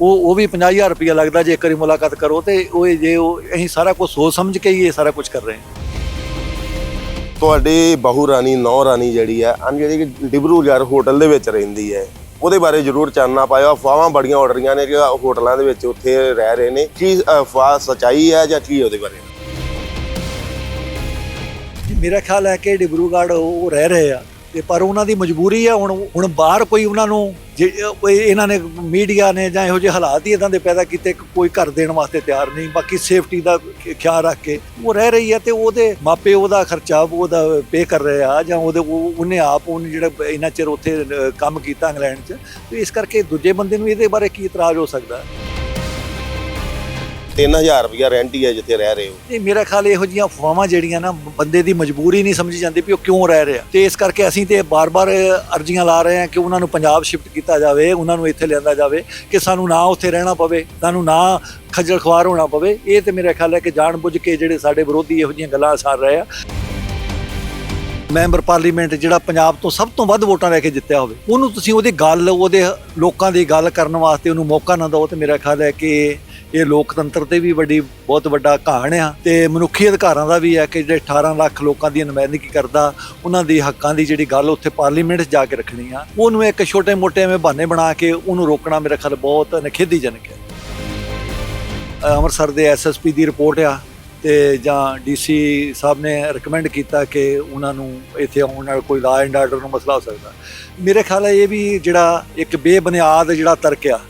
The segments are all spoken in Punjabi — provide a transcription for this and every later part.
ਉਹ ਉਹ ਵੀ 50000 ਰੁਪਇਆ ਲੱਗਦਾ ਜੇ ਇੱਕ ਵਾਰੀ ਮੁਲਾਕਾਤ ਕਰੋ ਤੇ ਉਹ ਜੇ ਉਹ ਅਸੀਂ ਸਾਰਾ ਕੁਝ ਸੋਚ ਸਮਝ ਕੇ ਹੀ ਇਹ ਸਾਰਾ ਕੁਝ ਕਰ ਰਹੇ ਹਾਂ। ਤੁਹਾਡੀ ਬਹੂ ਰਾਣੀ ਨੌ ਰਾਣੀ ਜਿਹੜੀ ਹੈ ਅਨ ਜਿਹੜੀ ਕਿ ਡਿਬਰੂਗੜ੍ਹ ਹੋਟਲ ਦੇ ਵਿੱਚ ਰਹਿੰਦੀ ਹੈ ਉਹਦੇ ਬਾਰੇ ਜ਼ਰੂਰ ਚਾਨਣਾ ਪਾਇਓ। ਅਫਵਾਹਾਂ ਬੜੀਆਂ ਉੱਡ ਰਹੀਆਂ ਨੇ ਕਿ ਉਹ ਹੋਟਲਾਂ ਦੇ ਵਿੱਚ ਉੱਥੇ ਰਹਿ ਰਹੇ ਨੇ। ਕੀ ਅਫਵਾਹ ਸਚਾਈ ਹੈ ਜਾਂ ਕੀ ਉਹਦੇ ਬਾਰੇ? ਮੇਰਾ ਖਿਆਲ ਹੈ ਕਿ ਡਿਬਰੂਗੜ੍ਹ ਉਹ ਰਹਿ ਰਹੇ ਆ। ਤੇ ਪਰ ਉਹਨਾਂ ਦੀ ਮਜਬੂਰੀ ਆ, ਹੁਣ ਹੁਣ ਬਾਹਰ ਕੋਈ ਉਹਨਾਂ ਨੂੰ ਜੇ- ਇਹਨਾਂ ਨੇ ਮੀਡੀਆ ਨੇ ਜਾਂ ਇਹੋ ਜਿਹੇ ਹਾਲਾਤ ਹੀ ਇਦਾਂ ਦੇ ਪੈਦਾ ਕੀਤੇ ਕਿ ਕੋਈ ਘਰ ਦੇਣ ਵਾਸਤੇ ਤਿਆਰ ਨਹੀਂ, ਬਾਕੀ ਸੇਫਟੀ ਦਾ ਖਿਆਲ ਰੱਖ ਕੇ ਉਹ ਰਹਿ ਰਹੀ ਹੈ ਤੇ ਉਹਦੇ ਮਾਪੇ ਉਹਦਾ ਖਰਚਾ ਉਹਦਾ ਪੇ ਕਰ ਰਹੇ ਆ ਜਾਂ ਉਹਦੇ ਉਹਨੇ ਆਪ ਉਹਨੇ ਜਿਹੜਾ ਇੰਨਾ ਚਿਰ ਉੱਥੇ ਕੰਮ ਕੀਤਾ ਇੰਗਲੈਂਡ 'ਚ, ਤੇ ਇਸ ਕਰਕੇ ਦੂਜੇ ਬੰਦੇ ਨੂੰ ਇਹਦੇ ਬਾਰੇ ਕੀ ਇਤਰਾਜ਼ ਹੋ ਸਕਦਾ? 3000 ਰੁਪਇਆ ਰੈਂਟ ਹੀ ਹੈ ਜਿੱਥੇ ਰਹਿ ਰਹੇ ਹੋ। ਇਹ ਮੇਰਾ ਖਿਆਲ ਇਹੋ ਜਿਹੀਆਂ ਅਫਵਾਹਾਂ ਜਿਹੜੀਆਂ ਨਾ, ਬੰਦੇ ਦੀ ਮਜਬੂਰੀ ਨਹੀਂ ਸਮਝੀ ਜਾਂਦੀ ਵੀ ਉਹ ਕਿਉਂ ਰਹਿ ਰਿਹਾ। ਤੇ ਇਸ ਕਰਕੇ ਅਸੀਂ ਤੇ ਬਾਰ-ਬਾਰ ਅਰਜ਼ੀਆਂ ਲਾ ਰਹੇ ਹਾਂ ਕਿ ਉਹਨਾਂ ਨੂੰ ਪੰਜਾਬ ਸ਼ਿਫਟ ਕੀਤਾ ਜਾਵੇ, ਉਹਨਾਂ ਨੂੰ ਇੱਥੇ ਲਿਆਂਦਾ ਜਾਵੇ, ਕਿ ਸਾਨੂੰ ਨਾ ਉੱਥੇ ਰਹਿਣਾ ਪਵੇ, ਸਾਨੂੰ ਨਾ ਖੱਜਲ ਖੁਆਰ ਹੋਣਾ ਪਵੇ। ਇਹ ਤੇ ਮੇਰਾ ਖਿਆਲ ਹੈ ਕਿ ਜਾਣਬੁੱਝ ਕੇ ਜਿਹੜੇ ਸਾਡੇ ਵਿਰੋਧੀ ਇਹੋ ਜਿਹੀਆਂ ਗੱਲਾਂ ਸਾਰ ਰਹੇ ਆ। ਮੈਂਬਰ ਪਾਰਲੀਮੈਂਟ ਜਿਹੜਾ ਪੰਜਾਬ ਤੋਂ ਸਭ ਤੋਂ ਵੱਧ ਵੋਟਾਂ ਲੈ ਕੇ ਜਿੱਤਿਆ ਹੋਵੇ, ਉਹਨੂੰ ਤੁਸੀਂ ਉਹਦੀ ਗੱਲ, ਉਹਦੇ ਲੋਕਾਂ ਦੀ ਗੱਲ ਕਰਨ ਵਾਸਤੇ ਉਹਨੂੰ ਮੌਕਾ ਨਾ ਦਿਓ ਤੇ ਮੇਰਾ ਖਿਆਲ ਹੈ ਕਿ ਇਹ ਲੋਕਤੰਤਰ ਤੇ ਵੀ ਵੱਡੀ, ਬਹੁਤ ਵੱਡਾ ਘਾਣ ਆ ਤੇ ਮਨੁੱਖੀ ਅਧਿਕਾਰਾਂ ਦਾ ਵੀ ਹੈ ਕਿ ਜਿਹੜੇ 18 ਲੱਖ ਲੋਕਾਂ ਦੀ ਨੁਮਾਇੰਦਗੀ ਕਰਦਾ, ਉਹਨਾਂ ਦੀ ਹੱਕਾਂ ਦੀ ਜਿਹੜੀ ਗੱਲ ਉੱਥੇ ਪਾਰਲੀਮੈਂਟ 'ਚ ਜਾ ਕੇ ਰੱਖਣੀ ਆ, ਉਹਨੂੰ ਇੱਕ ਛੋਟੇ-ਮੋਟੇ ਐਵੇਂ ਬਹਾਨੇ ਬਣਾ ਕੇ ਉਹਨੂੰ ਰੋਕਣਾ ਮੇਰਾ ਖਿਆਲ ਬਹੁਤ ਨਖੇਦੀਜਨਕ ਹੈ। ਅੰਮ੍ਰਿਤਸਰ ਦੇ ਐਸਐਸਪੀ ਦੀ ਰਿਪੋਰਟ ਆ ਤੇ ਜਾਂ ਡੀਸੀ ਸਾਹਿਬ ਨੇ ਰეკਮੈਂਡ ਕੀਤਾ ਕਿ ਉਹਨਾਂ ਨੂੰ ਇੱਥੇ ਆਉਣ ਨਾਲ ਕੋਈ ਲਾ ਐਂਡ ਆਰਡਰ ਨੂੰ ਮਸਲਾ ਹੋ ਸਕਦਾ। ਮੇਰੇ ਖਿਆਲ ਹੈ ਇਹ ਵੀ ਜਿਹੜਾ ਇੱਕ ਬੇਬੁਨਿਆਦ ਜਿਹੜਾ ਤਰਕ ਆ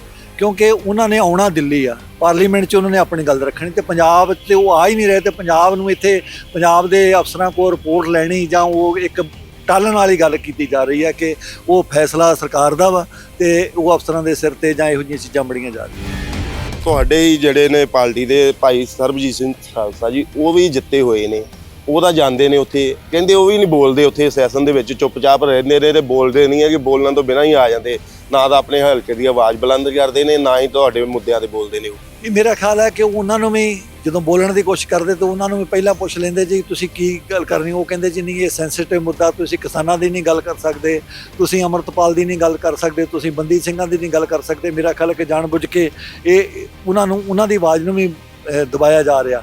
ਕਿਉਂਕਿ ਉਹਨਾਂ ਨੇ ਆਉਣਾ ਦਿੱਲੀ ਆ। ਪਾਰਲੀਮੈਂਟ 'ਚ ਉਹਨਾਂ ਨੇ ਆਪਣੀ ਗੱਲ ਰੱਖਣੀ ਤੇ ਪੰਜਾਬ 'ਤੇ ਉਹ ਆ ਹੀ ਨਹੀਂ ਰਹੇ ਤੇ ਪੰਜਾਬ ਨੂੰ ਇੱਥੇ ਪੰਜਾਬ ਦੇ ਅਫਸਰਾਂ ਕੋਲ ਰਿਪੋਰਟ ਲੈਣੀ ਜਾਂ ਉਹ ਇੱਕ ਟਾਲਣ ਵਾਲੀ ਗੱਲ ਕੀਤੀ ਜਾ ਰਹੀ ਹੈ ਕਿ ਉਹ ਫੈਸਲਾ ਸਰਕਾਰ ਦਾ ਵਾ ਤੇ ਉਹ ਅਫਸਰਾਂ ਦੇ ਸਿਰ ਤੇ ਜਾਂ ਇਹੋ ਜਿਹੀਆਂ ਚੀਜ਼ਾਂ ਬੜੀਆਂ ਜਾ ਰਹੀਆਂ। ਤੁਹਾਡੇ ਹੀ ਜਿਹੜੇ ਨੇ ਪਾਰਟੀ ਦੇ ਭਾਈ ਸਰਬਜੀਤ ਸਿੰਘ ਖਾਲਸਾ ਜੀ, ਉਹ ਵੀ ਜਿੱਤੇ ਹੋਏ ਨੇ। ਉਹ ਤਾਂ ਜਾਂਦੇ ਨੇ ਉੱਥੇ। ਕਹਿੰਦੇ ਉਹ ਵੀ ਨਹੀਂ ਬੋਲਦੇ ਉੱਥੇ ਸੈਸ਼ਨ ਦੇ ਵਿੱਚ, ਚੁੱਪਚਾਪ ਰਹਿੰਦੇ ਨੇ ਤੇ ਬੋਲਦੇ ਨਹੀਂ ਹੈ ਕਿ ਬੋਲਣ ਤੋਂ ਬਿਨਾਂ ਹੀ ਆ ਜਾਂਦੇ। ਨਾ ਤਾਂ ਆਪਣੇ ਹਲਕੇ ਦੀ ਆਵਾਜ਼ ਬੁਲੰਦ ਕਰਦੇ ਨੇ, ਨਾ ਹੀ ਤੁਹਾਡੇ ਮੁੱਦਿਆਂ ਤੇ ਬੋਲਦੇ ਨੇ ਉਹ। ਇਹ ਮੇਰਾ ਖਿਆਲ ਹੈ ਕਿ ਉਹਨਾਂ ਨੂੰ ਵੀ ਜਦੋਂ ਬੋਲਣ ਦੀ ਕੋਸ਼ਿਸ਼ ਕਰਦੇ ਤਾਂ ਉਹਨਾਂ ਨੂੰ ਵੀ ਪਹਿਲਾਂ ਪੁੱਛ ਲੈਂਦੇ ਜੀ, ਤੁਸੀਂ ਕੀ ਗੱਲ ਕਰਨੀ? ਉਹ ਕਹਿੰਦੇ ਜੀ, ਨਹੀਂ, ਇਹ ਸੈਂਸਿਟਿਵ ਮੁੱਦਾ, ਤੁਸੀਂ ਕਿਸਾਨਾਂ ਦੀ ਨਹੀਂ ਗੱਲ ਕਰ ਸਕਦੇ, ਤੁਸੀਂ ਅਮਰਤਪਾਲ ਦੀ ਨਹੀਂ ਗੱਲ ਕਰ ਸਕਦੇ, ਤੁਸੀਂ ਬੰਦੀ ਸਿੰਘਾਂ ਦੀ ਨਹੀਂ ਗੱਲ ਕਰ ਸਕਦੇ। ਮੇਰਾ ਖਿਆਲ ਹੈ ਕਿ ਜਾਣਬੁੱਝ ਕੇ ਇਹ ਉਹਨਾਂ ਨੂੰ, ਉਹਨਾਂ ਦੀ ਆਵਾਜ਼ ਨੂੰ ਵੀ ਦਬਾਇਆ ਜਾ ਰਿਹਾ।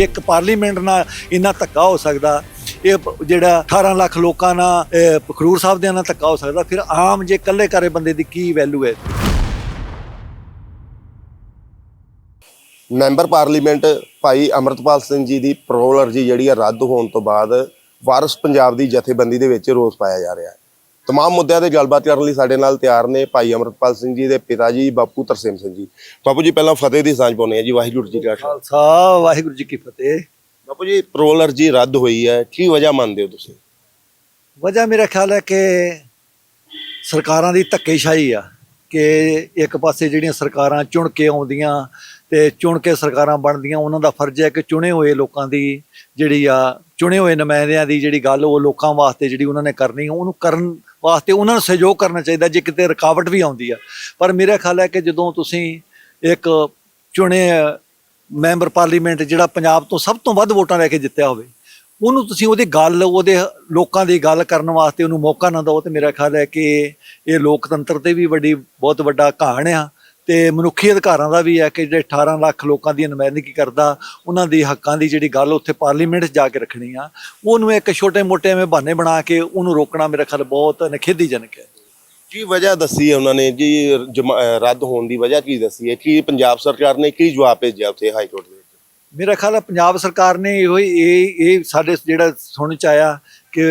ਜੇ ਇੱਕ ਪਾਰਲੀਮੈਂਟ ਨਾਲ ਇੰਨਾ ਧੱਕਾ ਹੋ ਸਕਦਾ ਇਹ ਜਿਹੜਾ 18 ਲੱਖ ਲੋਕਾਂ ਨਾਲ ਅਹ, ਸਾਹਿਬ ਦੇ ਨਾਲ ਧੱਕਾ ਹੋ ਸਕਦਾ ਫਿਰ ਆਮ ਜੇ ਇਕੱਲੇ ਕਰੇ ਬੰਦੇ ਦੀ ਕੀ ਵੈਲਿਊ ਹੈ? ਮੈਂਬਰ ਪਾਰਲੀਮੈਂਟ ਭਾਈ ਅਮਰਤਪਾਲ ਸਿੰਘ ਜੀ ਦੀ ਪੈਰੋਲ ਅਰਜੀ ਜਿਹੜੀ ਆ ਰੱਦ ਹੋਣ ਤੋਂ ਬਾਅਦ ਵਾਰਸ ਪੰਜਾਬ ਦੀ ਜਥੇਬੰਦੀ ਦੇ ਵਿੱਚ ਰੋਸ ਪਾਇਆ ਜਾ ਰਿਹਾ ਹੈ। ਤਮਾਮ ਮੁੱਦਿਆਂ ਤੇ ਗੱਲਬਾਤ ਕਰਨ ਲਈ ਸਾਡੇ ਨਾਲ ਤਿਆਰ ਨੇ ਭਾਈ ਅਮਰਪਾਲ ਸਿੰਘ ਜੀ ਦੇ ਪਿਤਾ ਜੀ ਬਾਪੂ ਤਰਸੇਮ ਸਿੰਘ ਜੀ। ਬਾਪੂ ਜੀ ਪਹਿਲਾਂ ਫਤਿਹ ਦੀ ਸਾਂਝ ਪਾਉਣੀ ਹੈ ਜੀ ਵਾਹਿਗੁਰੂ ਜੀ ਕਾ ਖਾਲਸਾ। ਵਾਹਿਗੁਰੂ ਜੀ ਕੀ ਫਤਿਹ। ਬਾਪੂ ਜੀ ਪ੍ਰੋਲ ਅਰਜੀ ਰੱਦ ਹੋਈ ਹੈ ਕੀ ਵਜ੍ਹਾ ਮੰਨਦੇ ਹੋ ਤੁਸੀਂ? ਵਜ੍ਹਾ ਮੇਰਾ ਖਿਆਲ ਹੈ ਕਿ ਸਰਕਾਰਾਂ ਦੀ ਧੱਕੇਸ਼ਾਹੀ ਆ ਕਿ ਇੱਕ ਪਾਸੇ ਜਿਹੜੀਆਂ ਸਰਕਾਰਾਂ ਚੁਣ ਕੇ ਆਉਂਦੀਆਂ ਤੇ ਚੁਣ ਕੇ ਸਰਕਾਰਾਂ ਬਣਦੀਆਂ ਉਹਨਾਂ ਦਾ ਫਰਜ਼ ਹੈ ਕਿ ਚੁਣੇ ਹੋਏ ਲੋਕਾਂ ਦੀ ਜਿਹੜੀ ਆ ਚੁਣੇ ਹੋਏ ਨੁਮਾਇੰਦਿਆਂ ਦੀ ਜਿਹੜੀ ਗੱਲ ਉਹ ਲੋਕਾਂ ਵਾਸਤੇ ਜਿਹੜੀ ਉਹਨਾਂ ਨੇ ਕਰਨੀ ਉਹਨੂੰ ਕਰਨ ਵਾਸਤੇ ਉਹਨਾਂ ਨੂੰ ਸਹਿਯੋਗ ਕਰਨਾ ਚਾਹੀਦਾ ਜੇ ਕਿਤੇ ਰੁਕਾਵਟ ਵੀ ਆਉਂਦੀ ਆ। ਪਰ ਮੇਰਾ ਖਿਆਲ ਹੈ ਕਿ ਜਦੋਂ ਤੁਸੀਂ ਇੱਕ ਚੁਣੇ ਮੈਂਬਰ ਪਾਰਲੀਮੈਂਟ ਜਿਹੜਾ ਪੰਜਾਬ ਤੋਂ ਸਭ ਤੋਂ ਵੱਧ ਵੋਟਾਂ ਲੈ ਕੇ ਜਿੱਤਿਆ ਹੋਵੇ, ਉਹਨੂੰ ਤੁਸੀਂ ਉਹਦੀ ਗੱਲ, ਉਹਦੇ ਲੋਕਾਂ ਦੀ ਗੱਲ ਕਰਨ ਵਾਸਤੇ ਉਹਨੂੰ ਮੌਕਾ ਨਾ ਦਿਓ ਤੇ ਮੇਰਾ ਖਿਆਲ ਹੈ ਕਿ ਇਹ ਲੋਕਤੰਤਰ ਤੇ ਵੀ ਵੱਡੀ, ਬਹੁਤ ਵੱਡਾ ਘਾਣ ਆ। ਤੇ ਮਨੁੱਖੀ ਅਧਿਕਾਰਾਂ ਦਾ ਵੀ ਹੈ ਕਿ ਜਿਹੜੇ 18 ਲੱਖ ਲੋਕਾਂ ਦੀ ਨੁਮਾਇੰਦਗੀ ਕਰਦਾ ਉਹਨਾਂ ਦੀ ਹੱਕਾਂ ਦੀ ਜਿਹੜੀ ਗੱਲ ਉੱਥੇ ਪਾਰਲੀਮੈਂਟ 'ਚ ਜਾ ਕੇ ਰੱਖਣੀ ਆ ਉਹਨੂੰ ਇੱਕ ਛੋਟੇ-ਮੋਟੇ ਐਵੇਂ ਬਹਾਨੇ ਬਣਾ ਕੇ ਉਹਨੂੰ ਰੋਕਣਾ ਮੇਰਾ ਖਿਆਲ ਬਹੁਤ ਨਖੇਦੀਜਨਕ ਹੈ। ਕੀ ਵਜ੍ਹਾ ਦੱਸੀ ਹੈ ਉਹਨਾਂ ਨੇ? ਜੀ ਰੱਦ ਹੋਣ ਦੀ ਵਜ੍ਹਾ ਕੀ ਦੱਸੀ ਹੈ? ਕੀ ਪੰਜਾਬ ਸਰਕਾਰ ਨੇ ਕੀ ਜਵਾਬ ਭੇਜਿਆ ਉੱਥੇ ਹਾਈ ਕੋਰਟ ਦੇ ਵਿੱਚ? ਮੇਰਾ ਖਿਆਲ ਹੈ ਪੰਜਾਬ ਸਰਕਾਰ ਨੇ ਇਹੋ ਹੀ ਇਹ ਇਹ ਸਾਡੇ ਜਿਹੜਾ ਸੁਣਨ ਚ ਆਇਆ ਕਿ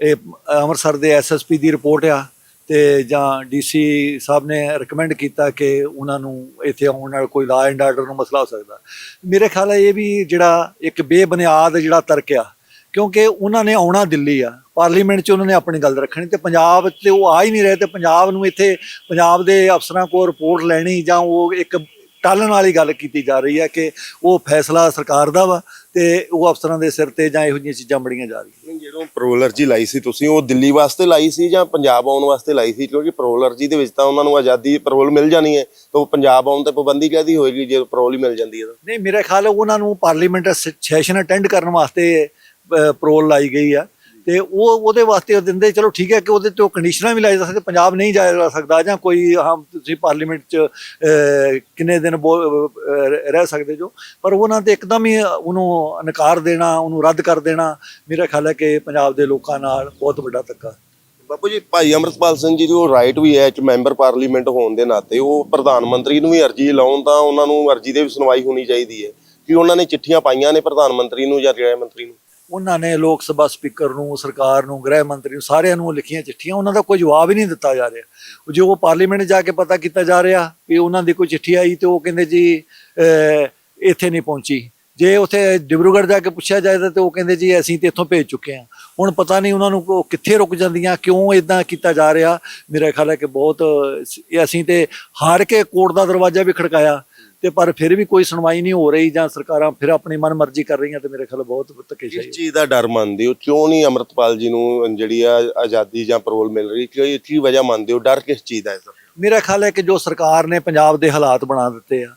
ਇਹ ਅੰਮ੍ਰਿਤਸਰ ਦੇ ਐਸਐਸਪੀ ਦੀ ਰਿਪੋਰਟ ਆ ਤੇ ਜਾਂ ਡੀਸੀ ਸਾਹਿਬ ਨੇ ਰეკਮੈਂਡ ਕੀਤਾ ਕਿ ਉਹਨਾਂ ਨੂੰ ਇੱਥੇ ਆਉਣ ਨਾਲ ਕੋਈ ਲਾ ਐਂਡ ਆਰਡਰ ਨੂੰ ਮਸਲਾ ਹੋ ਸਕਦਾ। ਮੇਰੇ ਖਿਆਲ ਹੈ ਇਹ ਵੀ ਜਿਹੜਾ ਇੱਕ ਬੇਬੁਨਿਆਦ ਜਿਹੜਾ ਤਰਕ ਆ, ਕਿਉਂਕਿ ਉਹਨਾਂ ਨੇ ਆਉਣਾ ਦਿੱਲੀ ਆ, ਪਾਰਲੀਮੈਂਟ 'ਚ ਉਹਨਾਂ ਨੇ ਆਪਣੀ ਗੱਲ ਰੱਖਣੀ ਤੇ ਪੰਜਾਬ 'ਤੇ ਉਹ ਆ ਹੀ ਨਹੀਂ ਰਹੇ ਤੇ ਪੰਜਾਬ ਨੂੰ ਇੱਥੇ ਪੰਜਾਬ ਦੇ ਅਫਸਰਾਂ ਕੋਲ ਰਿਪੋਰਟ ਲੈਣੀ ਜਾਂ ਉਹ ਇੱਕ ਟਾਲਣ ਵਾਲੀ ਗੱਲ ਕੀਤੀ ਜਾ ਰਹੀ ਹੈ ਕਿ ਉਹ ਫੈਸਲਾ ਸਰਕਾਰ ਦਾ ਵਾ ਤੇ ਉਹ ਅਫਸਰਾਂ ਦੇ ਸਿਰ ਤੇ ਜਾਂ ਇਹੋ ਜਿਹੀਆਂ ਚੀਜ਼ਾਂ ਬੜੀਆਂ ਜਾ ਰਹੀਆਂ। ਨਹੀਂ, ਜਦੋਂ ਪੈਰੋਲ ਅਰਜੀ ਲਾਈ ਸੀ ਤੁਸੀਂ ਉਹ ਦਿੱਲੀ ਵਾਸਤੇ ਲਾਈ ਸੀ ਜਾਂ ਪੰਜਾਬ ਆਉਣ ਵਾਸਤੇ ਲਾਈ ਸੀ? ਕਿਉਂਕਿ ਪੈਰੋਲ ਅਰਜੀ ਦੇ ਵਿੱਚ ਤਾਂ ਉਹਨਾਂ ਨੂੰ ਆਜ਼ਾਦੀ ਪੈਰੋਲ ਮਿਲ ਜਾਣੀ ਹੈ। ਤਾਂ ਉਹ ਪੰਜਾਬ ਆਉਣ ਤੇ ਪਾਬੰਦੀ ਕਾਦੀ ਹੋਏਗੀ ਜੇ ਪੈਰੋਲ ਹੀ ਮਿਲ ਜਾਂਦੀ ਹੈ ਤਾਂ? ਨਹੀਂ ਮੇਰਾ ਖਿਆਲ ਉਹਨਾਂ ਨੂੰ ਪਾਰਲੀਮੈਂਟ ਸੈਸ਼ਨ ਅਟੈਂਡ ਕਰਨ ਵਾਸਤੇ ਪਰੋਲ ਲਾਈ ਗਈ ਆ। ਤੇ ਉਹ ਉਹਦੇ ਵਾਸਤੇ ਉਹ ਦਿੰਦੇ, ਚਲੋ ਠੀਕ ਹੈ ਕਿ ਉਹਦੇ ਤੇ ਉਹ ਕੰਡੀਸ਼ਨਾਂ ਵੀ ਲਾਈ ਜਾ ਸਕਦੇ, ਪੰਜਾਬ ਨਹੀਂ ਜਾਇਆ ਜਾ ਸਕਦਾ ਜਾਂ ਕੋਈ ਹਾਂ ਤੁਸੀਂ ਪਾਰਲੀਮੈਂਟ 'ਚ ਕਿੰਨੇ ਦਿਨ ਬੋ- ਰਹਿ ਸਕਦੇ ਜੋ, ਪਰ ਉਹਨਾਂ ਤੇ ਇੱਕਦਮ ਹੀ ਉਹਨੂੰ ਨਕਾਰ ਦੇਣਾ, ਉਹਨੂੰ ਰੱਦ ਕਰ ਦੇਣਾ, ਮੇਰਾ ਖਿਆਲ ਹੈ ਕਿ ਪੰਜਾਬ ਦੇ ਲੋਕਾਂ ਨਾਲ ਬਹੁਤ ਵੱਡਾ ਧੱਕਾ। ਬਾਪੂ ਜੀ, ਭਾਈ ਅਮਰਤਪਾਲ ਸਿੰਘ ਜੀ ਨੂੰ ਰਾਈਟ ਵੀ ਹੈ, ਚ ਮੈਂਬਰ ਪਾਰਲੀਮੈਂਟ ਹੋਣ ਦੇ ਨਾਤੇ, ਉਹ ਪ੍ਰਧਾਨ ਮੰਤਰੀ ਨੂੰ ਵੀ ਅਰਜੀ ਲਾਉਣ ਤਾਂ ਉਹਨਾਂ ਨੂੰ ਅਰਜੀ ਦੇ ਵੀ ਸੁਣਵਾਈ ਹੋਣੀ ਚਾਹੀਦੀ ਹੈ, ਕਿ ਉਹਨਾਂ ਨੇ ਚਿੱਠੀਆਂ ਪਾਈਆਂ ਨੇ ਪ੍ਰਧਾਨ ਮੰਤਰੀ ਨੂੰ ਜਾਂ ਗ੍ਰਹਿ ਮੰਤਰੀ ਨੂੰ? ਉਹਨਾਂ ਨੇ ਲੋਕ ਸਭਾ ਸਪੀਕਰ ਨੂੰ, ਸਰਕਾਰ ਨੂੰ, ਗ੍ਰਹਿ ਮੰਤਰੀ ਨੂੰ, ਸਾਰਿਆਂ ਨੂੰ ਲਿਖੀਆਂ ਚਿੱਠੀਆਂ, ਉਹਨਾਂ ਦਾ ਕੋਈ ਜਵਾਬ ਹੀ ਨਹੀਂ ਦਿੱਤਾ ਜਾ ਰਿਹਾ। ਜੋ ਉਹ ਪਾਰਲੀਮੈਂਟ ਜਾ ਕੇ ਪਤਾ ਕੀਤਾ ਜਾ ਰਿਹਾ ਵੀ ਉਹਨਾਂ ਦੀ ਕੋਈ ਚਿੱਠੀ ਆਈ ਤੇ ਉਹ ਕਹਿੰਦੇ ਜੀ ਇੱਥੇ ਨਹੀਂ ਪਹੁੰਚੀ। ਜੇ ਉੱਥੇ ਡਿਬਰੂਗੜ੍ਹ ਜਾ ਕੇ ਪੁੱਛਿਆ ਜਾਏ ਤਾਂ ਉਹ ਕਹਿੰਦੇ ਜੀ, ਅਸੀਂ ਤੇ ਇੱਥੋਂ ਭੇਜ ਚੁੱਕੇ ਹਾਂ। ਹੁਣ ਪਤਾ ਨਹੀਂ ਉਹਨਾਂ ਨੂੰ ਕਿੱਥੇ ਰੁਕ ਜਾਂਦੀਆਂ, ਕਿਉਂ ਇਦਾਂ ਕੀਤਾ ਜਾ ਰਿਹਾ। ਮੇਰਾ ਖਿਆਲ ਹੈ ਕਿ ਬਹੁਤ, ਅਸੀਂ ਤੇ ਹਾਰ ਕੇ ਕੋਰਟ ਦਾ ਦਰਵਾਜ਼ਾ ਵੀ ਖੜਕਾਇਆ। ਤੇ ਪਰ ਫਿਰ ਵੀ ਕੋਈ ਸੁਣਵਾਈ ਨਹੀਂ ਹੋ ਰਹੀ ਜਾਂ ਸਰਕਾਰਾਂ ਫਿਰ ਆਪਣੀ ਮਨਮਰਜ਼ੀ ਕਰ ਰਹੀਆਂ ਤੇ ਮੇਰੇ ਖਿਆਲ ਬਹੁਤ ਧੱਕੇਸ਼ਾਹੀ ਕਿਸ ਚੀਜ਼ ਦਾ ਡਰ ਮੰਨਦੇ ਹੋ? ਕਿਉਂ ਨਹੀਂ ਅਮਰਤਪਾਲ ਜੀ ਨੂੰ ਜਿਹੜੀ ਆ ਆਜ਼ਾਦੀ ਜਾਂ ਪਰੋਲ ਮਿਲ ਰਹੀ? ਕਿਉਂ ਇਹ ਕੀ ਵਜ੍ਹਾ ਮੰਨਦੇ ਹੋ? ਡਰ ਕਿਸ ਚੀਜ਼ ਦਾ ਹੈ ਸਰ ਮੇਰਾ ਖਿਆਲ ਹੈ ਕਿ ਜੋ ਸਰਕਾਰ ਨੇ ਪੰਜਾਬ ਦੇ ਹਾਲਾਤ ਬਣਾ ਦਿੱਤੇ ਆ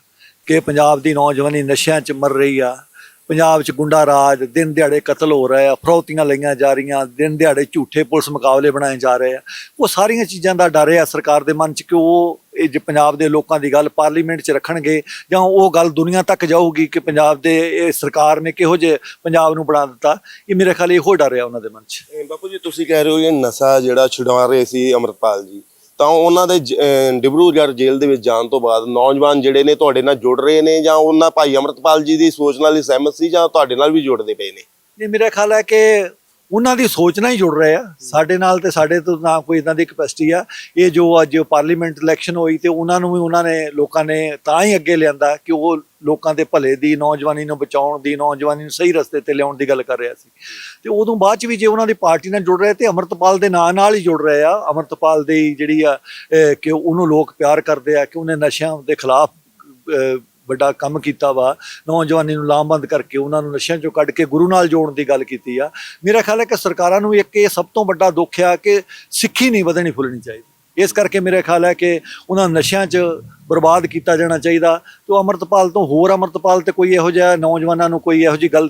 ਕਿ ਪੰਜਾਬ ਦੀ ਨੌਜਵਾਨੀ ਨਸ਼ਿਆਂ 'ਚ ਮਰ ਰਹੀ ਆ ਪੰਜਾਬ 'ਚ ਗੁੰਡਾ ਰਾਜ, ਦਿਨ ਦਿਹਾੜੇ ਕਤਲ ਹੋ ਰਹੇ ਆ ਫਰੌਤੀਆਂ ਲਈਆਂ ਜਾ ਰਹੀਆਂ, ਦਿਨ ਦਿਹਾੜੇ ਝੂਠੇ ਪੁਲਿਸ ਮੁਕਾਬਲੇ ਬਣਾਏ ਜਾ ਰਹੇ ਆ। ਉਹ ਸਾਰੀਆਂ ਚੀਜ਼ਾਂ ਦਾ ਡਰ ਆ ਸਰਕਾਰ ਦੇ ਮਨ 'ਚ ਕਿ ਉਹ ਇਹ ਜੇ ਪੰਜਾਬ ਦੇ ਲੋਕਾਂ ਦੀ ਗੱਲ ਪਾਰਲੀਮੈਂਟ 'ਚ ਰੱਖਣਗੇ ਜਾਂ ਉਹ ਗੱਲ ਦੁਨੀਆ ਤੱਕ ਜਾਊਗੀ ਕਿ ਪੰਜਾਬ ਦੇ ਇਹ ਸਰਕਾਰ ਨੇ ਕਿਹੋ ਜਿਹੇ ਪੰਜਾਬ ਨੂੰ ਬਣਾ ਦਿੱਤਾ। ਇਹ ਮੇਰੇ ਖਿਆਲ ਇਹੋ ਡਰ ਆ ਉਹਨਾਂ ਦੇ ਮਨ 'ਚ। ਬਾਪੂ ਜੀ, ਤੁਸੀਂ ਕਹਿ ਰਹੇ ਹੋ ਇਹ ਨਸ਼ਾ ਜਿਹੜਾ ਛੁਡਾ ਰਹੇ ਸੀ ਅਮਰਪਾਲ ਜੀ। ਤਾਂ ਉਹਨਾਂ ਦੇ ਜ- ਡਿਬਰੂਗੜ੍ਹ ਜੇਲ੍ਹ ਦੇ ਵਿੱਚ ਜਾਣ ਤੋਂ ਬਾਅਦ ਨੌਜਵਾਨ ਜਿਹੜੇ ਨੇ ਤੁਹਾਡੇ ਨਾਲ ਜੁੜ ਰਹੇ ਨੇ ਜਾਂ ਉਹਨਾਂ ਭਾਈ ਅਮਰਤਪਾਲ ਜੀ ਦੀ ਸੋਚ ਨਾਲ ਹੀ ਸਹਿਮਤ ਸੀ ਜਾਂ ਤੁਹਾਡੇ ਨਾਲ ਵੀ ਜੁੜਦੇ ਪਏ ਨੇ? ਇਹ ਮੇਰਾ ਖਿਆਲ ਹੈ ਕਿ ਉਹਨਾਂ ਦੀ ਸੋਚ ਨਾਲ ਹੀ ਜੁੜ ਰਹੇ ਆ। ਸਾਡੇ ਨਾਲ ਤੇ ਸਾਡੇ ਤੋਂ ਨਾ ਕੋਈ ਇਦਾਂ ਦੀ ਕਪੈਸਿਟੀ ਆ। ਇਹ ਜੋ ਅੱਜ ਪਾਰਲੀਮੈਂਟ ਇਲੈਕਸ਼ਨ ਹੋਈ ਤੇ ਉਹਨਾਂ ਨੂੰ ਵੀ ਉਹਨਾਂ ਨੇ ਲੋਕਾਂ ਨੇ ਤਾਂ ਹੀ ਅੱਗੇ ਲਿਆਂਦਾ ਕਿ ਉਹ ਲੋਕਾਂ ਦੇ ਭਲੇ ਦੀ, ਨੌਜਵਾਨੀ ਨੂੰ ਬਚਾਉਣ ਦੀ, ਨੌਜਵਾਨੀ ਨੂੰ ਸਹੀ ਰਸਤੇ ਤੇ ਲਿਆਉਣ ਦੀ ਗੱਲ ਕਰ ਰਿਹਾ ਸੀ। ਤੇ ਉਦੋਂ ਬਾਅਦ ਚ ਵੀ ਜੇ ਉਹਨਾਂ ਦੀ ਪਾਰਟੀ ਨਾਲ ਜੁੜ ਰਹੇ ਤੇ ਅਮਰਤਪਾਲ ਦੇ ਨਾਂ ਨਾਲ ਹੀ ਜੁੜ ਰਹੇ ਆ। ਅਮਰਤਪਾਲ ਦੀ ਜਿਹੜੀ ਆ ਕਿ ਉਹਨੂੰ ਲੋਕ ਪਿਆਰ ਕਰਦੇ ਆ ਕਿ ਉਹਨੇ ਨਸ਼ਿਆਂ ਦੇ ਖਿਲਾਫ ਵੱਡਾ ਕੰਮ ਕੀਤਾ ਵਾ। ਨੌਜਵਾਨੀ ਨੂੰ ਲਾਮਬੰਦ ਕਰਕੇ ਉਹਨਾਂ ਨੂੰ ਨਸ਼ਿਆਂ ਚੋਂ ਕੱਢ ਕੇ ਗੁਰੂ ਨਾਲ ਜੋੜਨ ਦੀ ਗੱਲ ਕੀਤੀ ਆ। ਮੇਰਾ ਖਿਆਲ ਹੈ ਕਿ ਸਰਕਾਰਾਂ ਨੂੰ ਇੱਕ ਇਹ ਸਭ ਤੋਂ ਵੱਡਾ ਦੁੱਖ ਆ ਕਿ ਸਿੱਖੀ ਨਹੀਂ ਵਧਣੀ, ਫੁੱਲਣੀ ਚਾਹੀਦੀ। ਇਸ ਕਰਕੇ ਮੇਰੇ ਖਿਆਲ ਹੈ ਕਿ ਉਹਨਾਂ ਨਸ਼ਿਆਂ 'ਚ ਬਰਬਾਦ ਕੀਤਾ ਜਾਣਾ ਚਾਹੀਦਾ। ਤੇ ਅਮਰਤਪਾਲ ਤੋਂ ਹੋਰ ਅਮਰਤਪਾਲ ਤੇ ਕੋਈ ਇਹੋ ਜਿਹਾ ਨੌਜਵਾਨਾਂ ਨੂੰ ਕੋਈ ਇਹੋ ਜਿਹੀ ਗੱਲ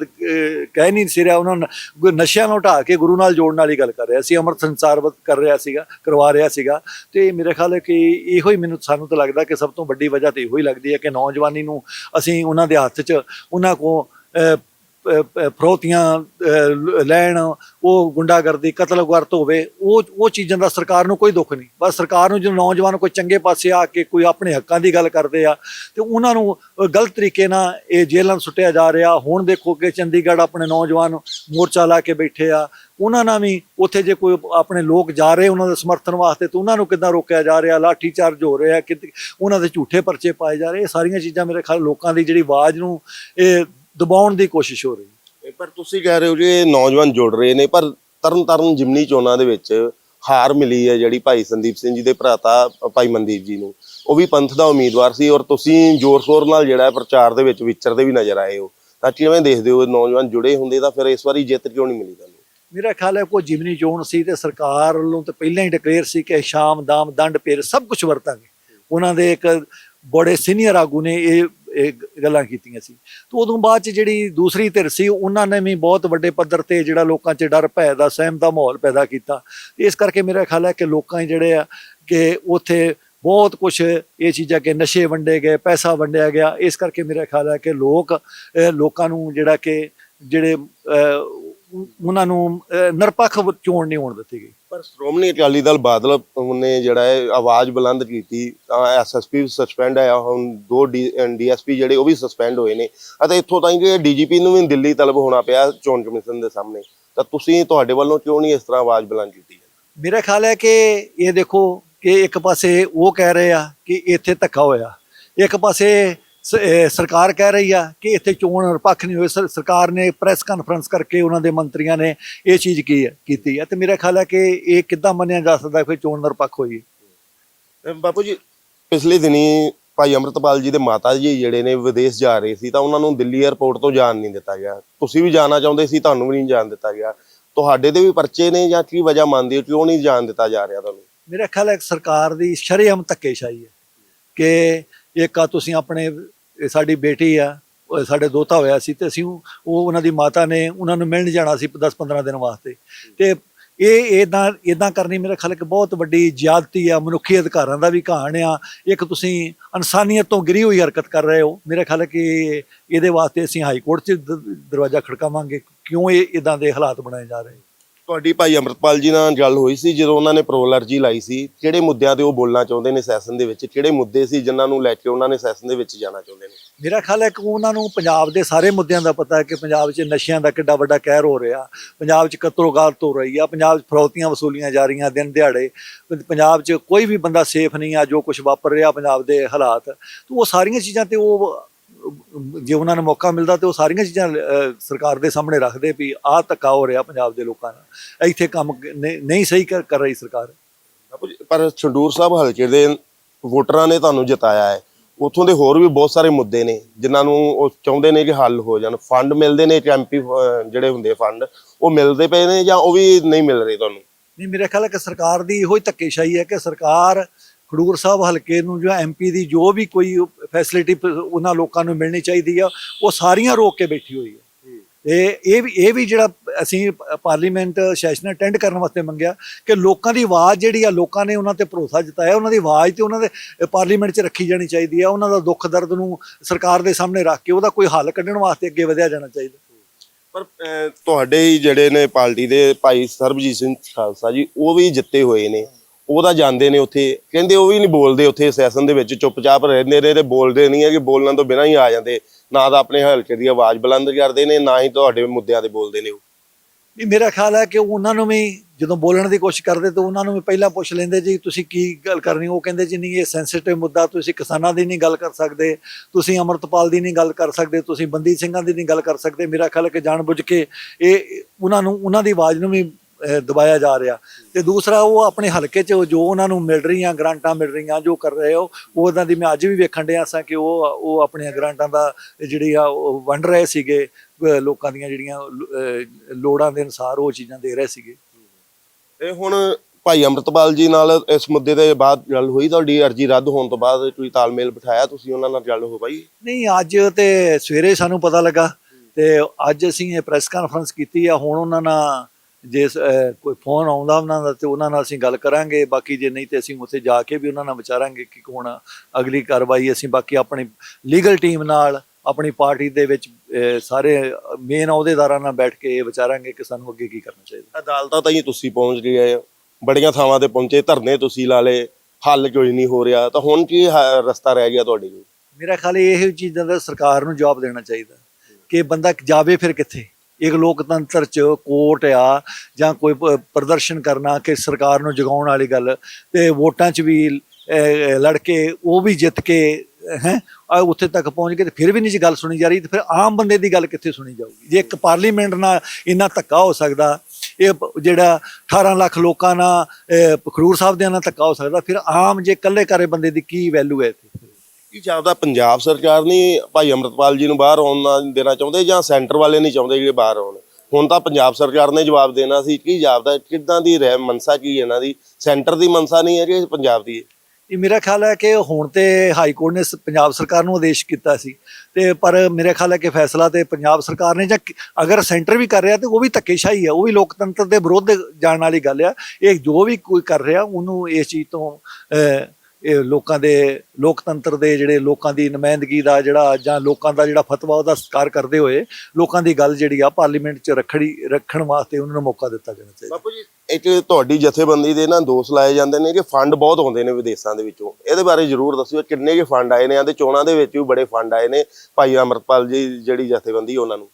ਕਹਿ ਨਹੀਂ ਸੀ ਰਿਹਾ। ਉਹਨਾਂ ਨੂੰ ਨਸ਼ਿਆਂ ਨੂੰ ਹਟਾ ਕੇ ਗੁਰੂ ਨਾਲ ਜੋੜਨ ਵਾਲੀ ਗੱਲ ਕਰ ਰਿਹਾ ਸੀ। ਅੰਮ੍ਰਿਤ ਸੰਸਾਰ ਕਰ ਰਿਹਾ ਸੀਗਾ, ਕਰਵਾ ਰਿਹਾ ਸੀਗਾ। ਤੇ ਮੇਰੇ ਖਿਆਲ ਹੈ ਕਿ ਇਹੋ ਹੀ ਮੈਨੂੰ, ਸਾਨੂੰ ਤਾਂ ਲੱਗਦਾ ਕਿ ਸਭ ਤੋਂ ਵੱਡੀ ਵਜ੍ਹਾ ਤੇ ਇਹੋ ਹੀ ਲੱਗਦੀ ਹੈ ਕਿ ਨੌਜਵਾਨੀ ਨੂੰ ਅਸੀਂ ਉਹਨਾਂ ਦੇ ਹੱਥ 'ਚ, ਉਹਨਾਂ ਕੋ ਫਰੋਤੀਆਂ ਲੈਣ, ਉਹ ਗੁੰਡਾਗਰਦੀ ਕਤਲਗਰਤ ਹੋਵੇ, ਉਹ ਉਹ ਚੀਜ਼ਾਂ ਦਾ ਸਰਕਾਰ ਨੂੰ ਕੋਈ ਦੁੱਖ ਨਹੀਂ। ਬਸ ਸਰਕਾਰ ਨੂੰ ਜਦੋਂ ਨੌਜਵਾਨ ਕੋਈ ਚੰਗੇ ਪਾਸੇ ਆ ਕੇ ਕੋਈ ਆਪਣੇ ਹੱਕਾਂ ਦੀ ਗੱਲ ਕਰਦੇ ਆ, ਤੇ ਉਹਨਾਂ ਨੂੰ ਗਲਤ ਤਰੀਕੇ ਨਾਲ ਇਹ ਜੇਲ੍ਹਾਂ ਸੁੱਟਿਆ ਜਾ ਰਿਹਾ। ਹੁਣ ਦੇਖੋ ਕਿ ਚੰਡੀਗੜ੍ਹ ਆਪਣੇ ਨੌਜਵਾਨ ਮੋਰਚਾ ਲਾ ਕੇ ਬੈਠੇ ਆ। ਉਹਨਾਂ ਨਾਲ ਵੀ ਉੱਥੇ ਜੇ ਕੋਈ ਆਪਣੇ ਲੋਕ ਜਾ ਰਹੇ, ਉਹਨਾਂ ਦੇ ਸਮਰਥਨ ਵਾਸਤੇ, ਤਾਂ ਉਹਨਾਂ ਨੂੰ ਕਿੱਦਾਂ ਰੋਕਿਆ ਜਾ ਰਿਹਾ? ਲਾਠੀ ਚਾਰਜ ਹੋ ਰਿਹਾ ਕਿ ਉਹਨਾਂ ਦੇ ਝੂਠੇ ਪਰਚੇ ਪਾਏ ਜਾ ਰਹੇ? ਇਹ ਸਾਰੀਆਂ ਚੀਜ਼ਾਂ ਮੇਰੇ ਖਿਆਲ ਲੋਕਾਂ ਦੀ ਜਿਹੜੀ ਆਵਾਜ਼ ਨੂੰ ਇਹ ਦਬਾਉਣ ਦੀ ਕੋਸ਼ਿਸ਼ ਹੋ ਰਹੀ ਹੈ। ਇਹ ਪਰ ਤੁਸੀਂ ਕਹਿ ਰਹੇ ਹੋ ਜੀ ਇਹ ਨੌਜਵਾਨ ਜੁੜ ਰਹੇ ਨੇ ਪਰ ਤਰਨ ਤਾਰਨ ਜਿਮਨੀ ਚੋਣਾਂ ਦੇ ਵਿੱਚ ਹਾਰ ਮਿਲੀ ਹੈ ਜਿਹੜੀ ਭਾਈ ਸੰਦੀਪ ਸਿੰਘ ਜੀ ਦੇ ਭਰਾਤਾ ਭਾਈ ਮਨਦੀਪ ਜੀ ਨੂੰ। ਉਹ ਵੀ ਪੰਥ ਦਾ ਉਮੀਦਵਾਰ ਸੀ ਔਰ ਤੁਸੀਂ ਜ਼ੋਰ ਸ਼ੋਰ ਨਾਲ ਜਿਹੜਾ ਪ੍ਰਚਾਰ ਦੇ ਵਿੱਚ ਵਿਚਰਦੇ ਵੀ ਨਜ਼ਰ ਆਏ ਹੋ। ਤਾਂ ਕਿਵੇਂ ਦੇਖਦੇ ਹੋ ਨੌਜਵਾਨ ਜੁੜੇ ਹੁੰਦੇ ਤਾਂ ਫਿਰ ਇਸ ਵਾਰੀ ਜਿੱਤ ਕਿਉਂ ਨਹੀਂ ਮਿਲੀ ਤੁਹਾਨੂੰ? ਮੇਰਾ ਖਿਆਲ ਹੈ ਕੋਈ ਜਿਮਨੀ ਚੋਣ ਸੀ ਤੇ ਸਰਕਾਰ ਵੱਲੋਂ ਤੇ ਪਹਿਲਾਂ ਹੀ ਡਿਕਲੇਅਰ ਸੀ ਕਿ ਸ਼ਾਮ ਦਾਮ ਦੰਡ ਪੇਰ ਸਭ ਕੁਝ ਵਰਤਾਂਗੇ। ਉਹਨਾਂ ਦੇ ਇੱਕ ਬੜੇ ਸੀਨੀਅਰ ਆਗੂ ਨੇ ਇਹ ਇਹ ਗੱਲਾਂ ਕੀਤੀਆਂ ਸੀ। ਤੇ ਉਦੋਂ ਬਾਅਦ ਚ ਜਿਹੜੀ ਦੂਸਰੀ ਧਿਰ ਸੀ, ਉਹਨਾਂ ਨੇ ਵੀ ਬਹੁਤ ਵੱਡੇ ਪੱਧਰ ਤੇ ਜਿਹੜਾ ਲੋਕਾਂ 'ਚ ਡਰ ਭੈ ਦਾ, ਸਹਿਮ ਦਾ ਮਾਹੌਲ ਪੈਦਾ ਕੀਤਾ। ਇਸ ਕਰਕੇ ਮੇਰਾ ਖਿਆਲ ਹੈ ਕਿ ਲੋਕਾਂ ਜਿਹੜੇ ਆ ਕਿ ਉੱਥੇ ਬਹੁਤ ਕੁਝ ਇਹ ਚੀਜ਼ਾਂ ਕਿ ਨਸ਼ੇ ਵੰਡੇ ਗਏ, ਪੈਸਾ ਵੰਡਿਆ ਗਿਆ। ਇਸ ਕਰਕੇ ਮੇਰਾ ਖਿਆਲ ਹੈ ਕਿ ਲੋਕ ਲੋਕਾਂ ਨੂੰ ਜਿਹੜਾ ਕਿ ਜਿਹੜੇ ਉਹਨਾਂ ਨੂੰ ਨਿਰਪੱਖ ਚੋਣ ਨਹੀਂ ਹੋਣ ਦਿੱਤੀ ਗਈ। ਪਰ ਸ਼੍ਰੋਮਣੀ ਅਕਾਲੀ ਦਲ ਬਾਦਲ ਨੇ ਜਿਹੜਾ ਹੈ ਆਵਾਜ਼ ਬੁਲੰਦ ਕੀਤੀ ਤਾਂ ਐਸਐਸਪੀ ਸਸਪੈਂਡ ਹੈ ਹੁਣ ਦੋ ਡੀਐਸਪੀ ਜਿਹੜੇ ਉਹ ਵੀ ਸਸਪੈਂਡ ਹੋਏ ਨੇ। ਅਤੇ ਇੱਥੋਂ ਤਾਈਂ ਕਿ ਡੀਜੀਪੀ ਨੂੰ ਵੀ ਦਿੱਲੀ ਤਲਬ ਹੋਣਾ ਪਿਆ ਚੋਣ ਕਮਿਸ਼ਨ ਦੇ ਸਾਹਮਣੇ। ਤਾਂ ਤੁਸੀਂ ਤੁਹਾਡੇ ਵੱਲੋਂ ਕਿਉਂ ਨਹੀਂ ਇਸ ਤਰ੍ਹਾਂ ਆਵਾਜ਼ ਬੁਲੰਦ ਕੀਤੀ? ਮੇਰਾ ਖਿਆਲ ਹੈ ਕਿ ਇਹ ਦੇਖੋ ਕਿ ਇੱਕ ਪਾਸੇ ਉਹ ਕਹਿ ਰਹੇ ਆ ਕਿ ਇੱਥੇ ਧੱਕਾ ਹੋਇਆ। ਇੱਕ ਪਾਸੇ ਸਰਕਾਰ ਕਹਿ ਰਹੀ ਆ ਕਿ ਇੱਥੇ ਚੋਣ ਨਿਰਪੱਖ ਨਹੀਂ ਸਰ- ਸਰਕਾਰ ਨੇ ਪ੍ਰੈਸ ਕਾਨਫਰੰਸ ਕਰਕੇ ਉਹਨਾਂ ਦੇ ਮੰਤਰੀਆਂ ਨੇ ਇਹ ਚੀਜ਼ ਕੀ ਕੀਤੀ ਹੈ। ਤੇ ਮੇਰਾ ਖਿਆਲ ਹੈ ਕਿ ਇਹ ਕਿੱਦਾਂ ਮੰਨਿਆ ਜਾ ਸਕਦਾ ਕਿ ਚੋਣ ਨਿਰਪੱਖ ਹੋਈ ਬਾਪੂ ਜੀ ਪਿਛਲੇ ਦਿਨੀ ਭਾਈ ਅਮਰਤਪਾਲ ਜੀ ਦੇ ਮਾਤਾ ਜੀ ਜਿਹੜੇ ਨੇ ਵਿਦੇਸ਼ ਜਾ ਰਹੇ ਸੀ ਤਾਂ ਉਹਨਾਂ ਨੂੰ ਦਿੱਲੀ 에ਅਰਪੋਰਟ ਤੋਂ ਜਾਣ ਨਹੀਂ ਦਿੱਤਾ ਗਿਆ। ਤੁਸੀਂ ਵੀ ਜਾਣਾ ਚਾਹੁੰਦੇ ਸੀ ਤੁਹਾਨੂੰ ਵੀ ਨਹੀਂ ਜਾਣ ਦਿੱਤਾ ਗਿਆ। ਤੁਹਾਡੇ ਦੇ ਵੀ ਪਰਚੇ ਨੇ ਜਾਂ ਕੀ ਵਜ੍ਹਾ ਮੰਨਦੇ ਹੋ ਕਿਉਂ ਨਹੀਂ ਜਾਣ ਦਿੱਤਾ ਜਾ ਰਿਹਾ ਤੁਹਾਨੂੰ? ਮੇਰਾ ਖਿਆਲ ਹੈ ਸਰਕਾਰ ਦੀ ਸ਼ਰੇਆਮ ਧੱਕੇਸ਼ਾਹੀ ਹੈ ਕਿ ਇੱਕ ਆ ਤੁਸੀਂ ਆਪਣੇ ਸਾਡੀ ਬੇਟੀ ਆ ਸਾਡੇ ਦੋਤਾ ਹੋਇਆ ਸੀ ਤੇ ਅਸੀਂ ਉਹ ਉਹਨਾਂ ਦੀ ਮਾਤਾ ਨੇ ਉਹਨਾਂ ਨੂੰ ਮਿਲਣ ਜਾਣਾ ਸੀ 10-15 ਦਿਨ ਵਾਸਤੇ। ਤੇ ਇਹ ਇਦਾਂ ਇਦਾਂ ਕਰਨੀ ਮੇਰੇ ਖਿਆਲ ਕਿ ਬਹੁਤ ਵੱਡੀ ਜ਼ਿਆਦਤੀ ਆ, ਮਨੁੱਖੀ ਅਧਿਕਾਰਾਂ ਦਾ ਵੀ ਕਹਾਣ ਆ। ਇੱਕ ਤੁਸੀਂ ਇਨਸਾਨੀਅਤ ਤੋਂ ਗਿਰੀ ਹੋਈ ਹਰਕਤ ਕਰ ਰਹੇ ਹੋ। ਮੇਰੇ ਖਿਆਲ ਕਿ ਇਹਦੇ ਵਾਸਤੇ ਅਸੀਂ ਹਾਈ ਕੋਰਟ 'ਚ ਦ- ਦਰਵਾਜ਼ਾ ਖੜਕਾਵਾਂਗੇ ਕਿਉਂ ਇਹ ਇਦਾਂ ਦੇ ਹਾਲਾਤ ਬਣਾਏ ਜਾ ਰਹੇ? ਤੁਹਾਡੀ ਭਾਈ ਅੰਮ੍ਰਿਤਪਾਲ ਜੀ ਨਾਲ ਗੱਲ ਹੋਈ ਸੀ, ਜਦੋਂ ਉਹਨਾਂ ਨੇ ਪ੍ਰੋਲ ਅਰਜੀ ਲਾਈ ਸੀ, ਕਿਹੜੇ ਮੁੱਦਿਆਂ ਤੇ ਉਹ ਬੋਲਣਾ ਚਾਹੁੰਦੇ ਨੇ ਸੈਸ਼ਨ ਦੇ ਵਿੱਚ, ਕਿਹੜੇ ਮੁੱਦੇ ਸੀ ਜਿਨ੍ਹਾਂ ਨੂੰ ਲੈ ਕੇ ਉਹਨਾਂ ਨੇ ਸੈਸ਼ਨ ਦੇ ਵਿੱਚ ਜਾਣਾ ਚਾਹੁੰਦੇ ਨੇ? ਮੇਰਾ ਖਿਆਲ ਹੈ ਕਿ ਉਹਨਾਂ ਨੂੰ ਪੰਜਾਬ ਦੇ ਸਾਰੇ ਮੁੱਦਿਆਂ ਦਾ ਪਤਾ ਹੈ ਕਿ ਪੰਜਾਬ 'ਚ ਨਸ਼ਿਆਂ ਦਾ ਕਿੱਡਾ ਵੱਡਾ ਕਹਿਰ ਹੋ ਰਿਹਾ। ਪੰਜਾਬ 'ਚ ਕਤਲੋਗਾਰਤ ਹੋ ਰਹੀ ਆ, ਪੰਜਾਬ 'ਚ ਫਰੌਤੀਆਂ ਵਸੂਲੀਆਂ ਜਾ ਰਹੀਆਂ ਦਿਨ ਦਿਹਾੜੇ। ਪੰਜਾਬ 'ਚ ਕੋਈ ਵੀ ਬੰਦਾ ਸੇਫ ਨਹੀਂ ਆ, ਜੋ ਕੁਝ ਵਾਪਰ ਰਿਹਾ ਪੰਜਾਬ ਦੇ ਹਾਲਾਤ। ਉਹ ਸਾਰੀਆਂ ਚੀਜ਼ਾਂ ਤੇ ਉਹ ਜੇ ਉਹਨਾਂ ਨੂੰ ਮੌਕਾ ਮਿਲਦਾ ਤੇ ਉਹ ਸਾਰੀਆਂ ਚੀਜ਼ਾਂ ਸਰਕਾਰ ਦੇ ਸਾਹਮਣੇ ਰੱਖਦੇ ਵੀ ਆਹ ਧੱਕਾ ਹੋ ਰਿਹਾ ਪੰਜਾਬ ਦੇ ਲੋਕਾਂ ਨਾਲ। ਇੱਥੇ ਕੰਮ ਨਹੀਂ ਸਹੀ ਕਰ ਰਹੀ ਸਰਕਾਰ। ਪਰ ਛੰਡੂਰ ਸਾਹਿਬ ਹਲਕੇ ਦੇ ਵੋਟਰਾਂ ਨੇ ਤੁਹਾਨੂੰ ਜਿਤਾਇਆ ਹੈ। ਉੱਥੋਂ ਦੇ ਹੋਰ ਵੀ ਬਹੁਤ ਸਾਰੇ ਮੁੱਦੇ ਨੇ ਜਿਨ੍ਹਾਂ ਨੂੰ ਉਹ ਚਾਹੁੰਦੇ ਨੇ ਕਿ ਹੱਲ ਹੋ ਜਾਣ। ਫੰਡ ਮਿਲਦੇ ਨੇ ਐਮਪੀ ਜਿਹੜੇ ਹੁੰਦੇ ਫੰਡ ਉਹ ਮਿਲਦੇ ਪਏ ਨੇ ਜਾਂ ਉਹ ਵੀ ਨਹੀਂ ਮਿਲ ਰਹੇ ਤੁਹਾਨੂੰ? ਨਹੀਂ ਮੇਰੇ ਖਿਆਲ ਹੈ ਕਿ ਸਰਕਾਰ ਦੀ ਇਹੋ ਹੀ ਧੱਕੇਸ਼ਾਹੀ ਹੈ ਕਿ ਸਰਕਾਰ ਖਡੂਰ ਸਾਹਿਬ ਹਲਕੇ ਨੂੰ ਜੋ ਐਮਪੀ ਦੀ ਜੋ ਵੀ ਕੋਈ ਫੈਸਿਲਿਟੀ ਉਹਨਾਂ ਲੋਕਾਂ ਨੂੰ ਮਿਲਣੀ ਚਾਹੀਦੀ ਆ ਉਹ ਸਾਰੀਆਂ ਰੋਕ ਕੇ ਬੈਠੀ ਹੋਈ ਹੈ ਤੇ ਇਹ ਵੀ ਇਹ ਵੀ ਜਿਹੜਾ ਅਸੀਂ ਪਾਰਲੀਮੈਂਟ ਸੈਸ਼ਨ ਅਟੈਂਡ ਕਰਨ ਵਾਸਤੇ ਮੰਗਿਆ ਕਿ ਲੋਕਾਂ ਦੀ ਆਵਾਜ਼ ਜਿਹੜੀ ਆ ਲੋਕਾਂ ਨੇ ਉਹਨਾਂ ਤੇ ਭਰੋਸਾ ਜਤਾਇਆ ਉਹਨਾਂ ਦੀ ਆਵਾਜ਼ ਤੇ ਉਹਨਾਂ ਦੇ ਪਾਰਲੀਮੈਂਟ 'ਚ ਰੱਖੀ ਜਾਣੀ ਚਾਹੀਦੀ ਆ ਉਹਨਾਂ ਦਾ ਦੁੱਖ ਦਰਦ ਨੂੰ ਸਰਕਾਰ ਦੇ ਸਾਹਮਣੇ ਰੱਖ ਕੇ ਉਹਦਾ ਕੋਈ ਹੱਲ ਕੱਢਣ ਵਾਸਤੇ ਅੱਗੇ ਵਧਿਆ ਜਾਣਾ ਚਾਹੀਦਾ। ਪਰ ਤੁਹਾਡੇ ਹੀ ਜਿਹੜੇ ਨੇ ਪਾਰਟੀ ਦੇ ਭਾਈ ਸਰਬਜੀਤ ਸਿੰਘ ਖਾਲਸਾ ਜੀ ਉਹ ਵੀ ਜਿੱਤੇ ਹੋਏ ਨੇ। ਉਹ ਤਾਂ ਜਾਂਦੇ ਨੇ ਉੱਥੇ, ਕਹਿੰਦੇ ਉਹ ਵੀ ਨਹੀਂ ਬੋਲਦੇ ਉੱਥੇ ਸੈਸ਼ਨ ਦੇ ਵਿੱਚ, ਚੁੱਪਚਾਪ ਰਹਿੰਦੇ ਨੇ ਤੇ ਬੋਲਦੇ ਨਹੀਂ ਹੈ ਕਿ ਬੋਲਣ ਤੋਂ ਬਿਨਾਂ ਹੀ ਆ ਜਾਂਦੇ, ਨਾ ਤਾਂ ਆਪਣੇ ਹਲਕੇ ਦੀ ਆਵਾਜ਼ ਬੁਲੰਦ ਕਰਦੇ ਨੇ, ਨਾ ਹੀ ਤੁਹਾਡੇ ਮੁੱਦਿਆਂ ਤੇ ਬੋਲਦੇ ਨੇ ਉਹ। ਵੀ ਮੇਰਾ ਖਿਆਲ ਹੈ ਕਿ ਉਹਨਾਂ ਨੂੰ ਵੀ ਜਦੋਂ ਬੋਲਣ ਦੀ ਕੋਸ਼ਿਸ਼ ਕਰਦੇ ਤਾਂ ਉਹਨਾਂ ਨੂੰ ਵੀ ਪਹਿਲਾਂ ਪੁੱਛ ਲੈਂਦੇ ਜੀ, ਤੁਸੀਂ ਕੀ ਗੱਲ ਕਰਨੀ? ਉਹ ਕਹਿੰਦੇ ਜੀ, ਨਹੀਂ, ਇਹ ਸੈਂਸਿਟਿਵ ਮੁੱਦਾ, ਤੁਸੀਂ ਕਿਸਾਨਾਂ ਦੀ ਨਹੀਂ ਗੱਲ ਕਰ ਸਕਦੇ, ਤੁਸੀਂ ਅਮਰਤਪਾਲ ਦੀ ਨਹੀਂ ਗੱਲ ਕਰ ਸਕਦੇ, ਤੁਸੀਂ ਬੰਦੀ ਸਿੰਘਾਂ ਦੀ ਨਹੀਂ ਗੱਲ ਕਰ ਸਕਦੇ। ਮੇਰਾ ਖਿਆਲ ਹੈ ਕਿ ਜਾਣਬੁੱਝ ਕੇ ਇਹ ਉਹਨਾਂ ਨੂੰ, ਉਹਨਾਂ ਦੀ ਆਵਾਜ਼ ਨੂੰ ਵੀ ਦਬਾਇਆ ਜਾ ਰਿਹਾ। ਤੇ ਦੂਸਰਾ ਉਹ ਆਪਣੇ ਹਲਕੇ 'ਚ ਜੋ ਉਹਨਾਂ ਨੂੰ ਮਿਲ ਰਹੀਆਂ ਗ੍ਰਾਂਟਾਂ ਮਿਲ ਰਹੀਆਂ ਜੋ ਕਰ ਰਹੇ ਹੋ ਉਹ ਉਹਨਾਂ ਦੀ ਮੈਂ ਅੱਜ ਵੀ ਵੇਖਣ ਡਿਆ ਸਾਂ ਕਿ ਉਹ ਉਹ ਆਪਣੀਆਂ ਗ੍ਰਾਂਟਾਂ ਦਾ ਜਿਹੜੀ ਆ ਉਹ ਵੰਡ ਰਹੇ ਸੀਗੇ ਲੋਕਾਂ ਦੀਆਂ ਜਿਹੜੀਆਂ ਲੋੜਾਂ ਦੇ ਅਨੁਸਾਰ ਉਹ ਚੀਜ਼ਾਂ ਦੇ ਰਹੇ ਸੀਗੇ। ਤੇ ਹੁਣ ਭਾਈ ਅੰਮ੍ਰਿਤਪਾਲ ਜੀ ਨਾਲ ਇਸ ਮੁੱਦੇ ਦੇ ਬਾਅਦ ਗੱਲ ਹੋਈ? ਤੁਹਾਡੀ ਅਰਜੀ ਰੱਦ ਹੋਣ ਤੋਂ ਬਾਅਦ ਕੋਈ ਤਾਲਮੇਲ ਬਿਠਾਇਆ ਤੁਸੀਂ ਉਹਨਾਂ ਨਾਲ ਗੱਲ ਹੋ ਪਾਈ? ਨਹੀਂ ਅੱਜ ਤੇ ਸਵੇਰੇ ਸਾਨੂੰ ਪਤਾ ਲੱਗਾ ਤੇ ਅੱਜ ਅਸੀਂ ਇਹ ਪ੍ਰੈਸ ਕਾਨਫਰੰਸ ਕੀਤੀ ਆ ਹੁਣ ਉਹਨਾਂ ਨਾਲ ਜੇ ਕੋਈ ਫੋਨ ਆਉਂਦਾ ਉਹਨਾਂ ਦਾ ਤੇ ਉਹਨਾਂ ਨਾਲ ਅਸੀਂ ਗੱਲ ਕਰਾਂਗੇ ਬਾਕੀ ਜੇ ਨਹੀਂ ਤੇ ਅਸੀਂ ਉੱਥੇ ਜਾ ਕੇ ਵੀ ਉਹਨਾਂ ਨਾਲ ਵਿਚਾਰਾਂਗੇ ਕਿ ਹੁਣ ਅਗਲੀ ਕਾਰਵਾਈ ਅਸੀਂ ਬਾਕੀ ਆਪਣੀ ਲੀਗਲ ਟੀਮ ਨਾਲ ਆਪਣੀ ਪਾਰਟੀ ਦੇ ਵਿੱਚ ਸਾਰੇ ਮੇਨ ਅਹੁਦੇਦਾਰਾਂ ਨਾਲ ਬੈਠ ਕੇ ਇਹ ਵਿਚਾਰਾਂਗੇ ਕਿ ਸਾਨੂੰ ਅੱਗੇ ਕੀ ਕਰਨਾ ਚਾਹੀਦਾ। ਅਦਾਲਤਾਂ ਤਾਈਂ ਤੁਸੀਂ ਪਹੁੰਚ ਗਏ ਹੋ ਬੜੀਆਂ ਥਾਵਾਂ ਤੇ ਪਹੁੰਚੇ ਧਰਨੇ ਤੁਸੀਂ ਲਾ ਲਏ ਹੱਲ ਕੋਈ ਨਹੀਂ ਹੋ ਰਿਹਾ ਤਾਂ ਹੁਣ ਕੀ ਹ- ਰਸਤਾ ਰਹਿ ਗਿਆ ਤੁਹਾਡੇ ਕੋਲ? ਮੇਰਾ ਖਿਆਲ ਇਹ ਚੀਜ਼ਾਂ ਦਾ ਸਰਕਾਰ ਨੂੰ ਜਵਾਬ ਦੇਣਾ ਚਾਹੀਦਾ ਕਿ ਬੰਦਾ ਜਾਵੇ ਫਿਰ ਕਿੱਥੇ? ਇੱਕ ਲੋਕਤੰਤਰ ਚ ਕੋਰਟ ਆ ਜਾਂ ਕੋਈ ਪ੍ਰਦਰਸ਼ਨ ਕਰਨਾ ਕਿ ਸਰਕਾਰ ਨੂੰ ਜਗਾਉਣ ਵਾਲੀ ਗੱਲ ਤੇ ਵੋਟਾਂ 'ਚ ਵੀ ਅਹ, ਲੜ ਕੇ ਉਹ ਵੀ ਜਿੱਤ ਕੇ ਹੈ ਉੱਥੇ ਤੱਕ ਪਹੁੰਚ ਕੇ ਤੇ ਫਿਰ ਵੀ ਨਹੀਂ ਜੀ ਗੱਲ ਸੁਣੀ ਜਾ ਰਹੀ ਤੇ ਫਿਰ ਆਮ ਬੰਦੇ ਦੀ ਗੱਲ ਕਿੱਥੇ ਸੁਣੀ ਜਾਊਗੀ? ਜੇ ਇੱਕ ਪਾਰਲੀਮੈਂਟ ਨਾਲ ਇੰਨਾ ਧੱਕਾ ਹੋ ਸਕਦਾ ਇਹ ਜਿਹੜਾ 18 ਲੱਖ ਲੋਕਾਂ ਨਾਲ ਅਹ, ਖਡੂਰ ਸਾਹਿਬ ਦੇ ਨਾਲ ਧੱਕਾ ਹੋ ਸਕਦਾ ਫਿਰ ਆਮ ਜੇ ਇਕੱਲੇ ਕਰੇ ਬੰਦੇ ਦੀ ਕੀ ਵੈਲਿਊ ਹੈ ਇੱਥੇ? ਕੀ ਜਾਪਦਾ, ਪੰਜਾਬ ਸਰਕਾਰ ਨਹੀਂ ਭਾਈ ਅੰਮ੍ਰਿਤਪਾਲ ਜੀ ਨੂੰ ਬਾਹਰ ਆਉਣ ਨਾ ਦੇਣਾ ਚਾਹੁੰਦੇ ਜਾਂ ਸੈਂਟਰ ਵਾਲੇ ਨਹੀਂ ਚਾਹੁੰਦੇ ਕਿ ਬਾਹਰ ਆਉਣ? ਹੁਣ ਤਾਂ ਪੰਜਾਬ ਸਰਕਾਰ ਨੇ ਜਵਾਬ ਦੇਣਾ ਸੀ, ਕੀ ਜਾਪਦਾ, ਕਿੱਦਾਂ ਦੀ ਰਹਿ ਮਨਸਾ ਕੀ ਇਹਨਾਂ ਦੀ? ਸੈਂਟਰ ਦੀ ਮਨਸਾ ਨਹੀਂ ਹੈ ਕਿ ਪੰਜਾਬ ਦੀ ਹੈ। ਇਹ ਮੇਰਾ ਖਿਆਲ ਹੈ ਕਿ ਹੁਣ ਤੇ ਹਾਈ ਕੋਰਟ ਨੇ ਸ- ਪੰਜਾਬ ਸਰਕਾਰ ਨੂੰ ਆਦੇਸ਼ ਕੀਤਾ ਸੀ। ਤੇ ਪਰ ਮੇਰੇ ਖਿਆਲ ਹੈ ਕਿ ਫੈਸਲਾ ਤੇ ਪੰਜਾਬ ਸਰਕਾਰ ਨੇ ਜਾਂ ਅਗਰ ਸੈਂਟਰ ਵੀ ਕਰ ਰਿਹਾ ਤੇ ਉਹ ਵੀ ਧੱਕੇਸ਼ਾਹੀ ਹੈ, ਉਹ ਵੀ ਲੋਕਤੰਤਰ ਦੇ ਵਿਰੁੱਧ ਜਾਣ ਵਾਲੀ ਗੱਲ ਆ। ਇਹ ਜੋ ਵੀ ਕੋਈ ਕਰ ਰਿਹਾ, ਉਹਨੂੰ ਇਸ ਚੀਜ਼ ਤੋਂ ਇਹ ਲੋਕਾਂ ਦੇ, ਲੋਕਤੰਤਰ ਦੇ ਜਿਹੜੇ ਲੋਕਾਂ ਦੀ ਨੁਮਾਇੰਦਗੀ ਦਾ ਜਿਹੜਾ ਜਾਂ ਲੋਕਾਂ ਦਾ ਜਿਹੜਾ ਫਤਵਾ ਉਹਦਾ ਸਤਿਕਾਰ ਕਰਦੇ ਹੋਏ ਲੋਕਾਂ ਦੀ ਗੱਲ ਜਿਹੜੀ ਆ ਪਾਰਲੀਮੈਂਟ 'ਚ ਰੱਖੜੀ, ਰੱਖਣ ਵਾਸਤੇ ਉਹਨਾਂ ਨੂੰ ਮੌਕਾ ਦਿੱਤਾ ਜਾਣਾ ਚਾਹੀਦਾ। ਬਾਪੂ ਜੀ, ਇੱਕ ਤੁਹਾਡੀ ਜਥੇਬੰਦੀ ਦੇ ਨਾ ਦੋਸ਼ ਲਾਏ ਜਾਂਦੇ ਨੇ ਕਿ ਫੰਡ ਬਹੁਤ ਆਉਂਦੇ ਨੇ ਵਿਦੇਸ਼ਾਂ ਦੇ ਵਿੱਚੋਂ। ਇਹਦੇ ਬਾਰੇ ਜਰੂਰ ਦੱਸਿਓ, ਕਿੰਨੇ ਕੇ ਫੰਡ ਆਏ ਨੇ ਆਂਦੇ ਚੋਣਾਂ ਦੇ ਵਿੱਚ ਵੀ ਬੜੇ ਫੰਡ ਆਏ ਨੇ। ਭਾਈ ਅਮਰਪਾਲ ਜੀ, ਜਿਹੜੀ ਜਥੇਬੰਦੀ ਉਹਨਾਂ ਨੂੰ।